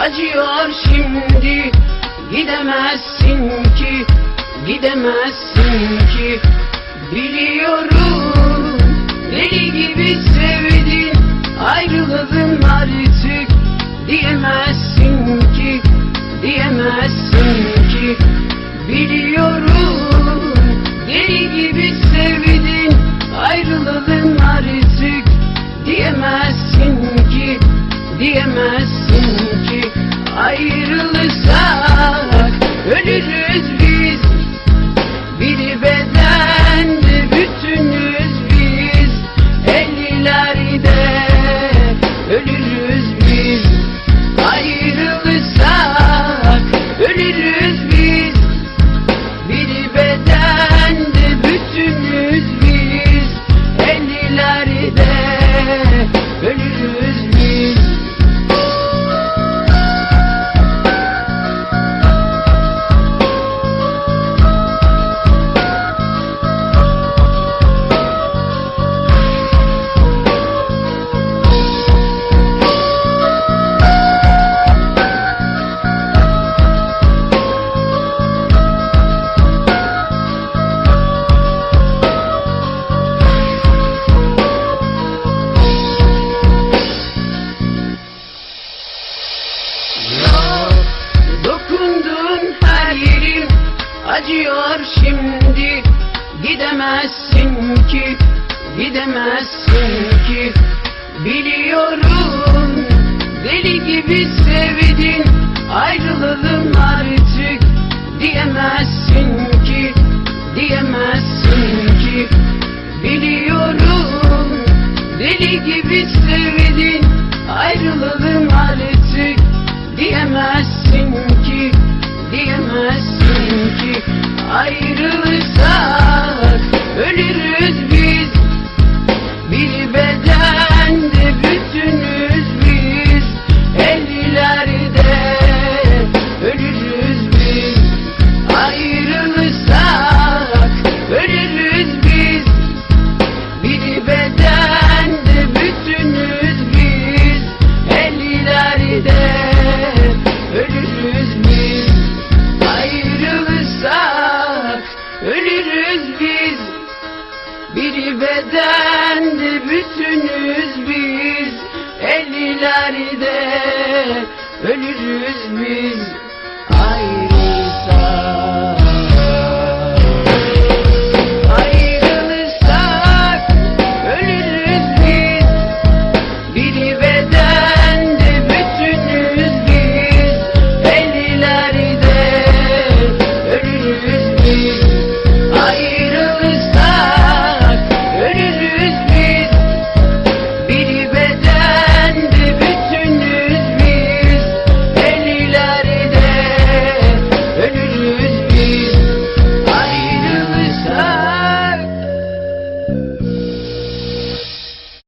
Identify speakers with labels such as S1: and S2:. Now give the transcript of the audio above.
S1: acıyor şimdi. Gidemezsin ki, gidemezsin ki. Biliyorum deli gibi sevdin ayrıldın artık Acıyor şimdi. Gidemezsin ki Gidemezsin ki. Biliyorum Deli gibi sevdin. Ayrılalım artık Diyemezsin Bir bedendi bütünüz biz. Ellilerde ölürüz biz.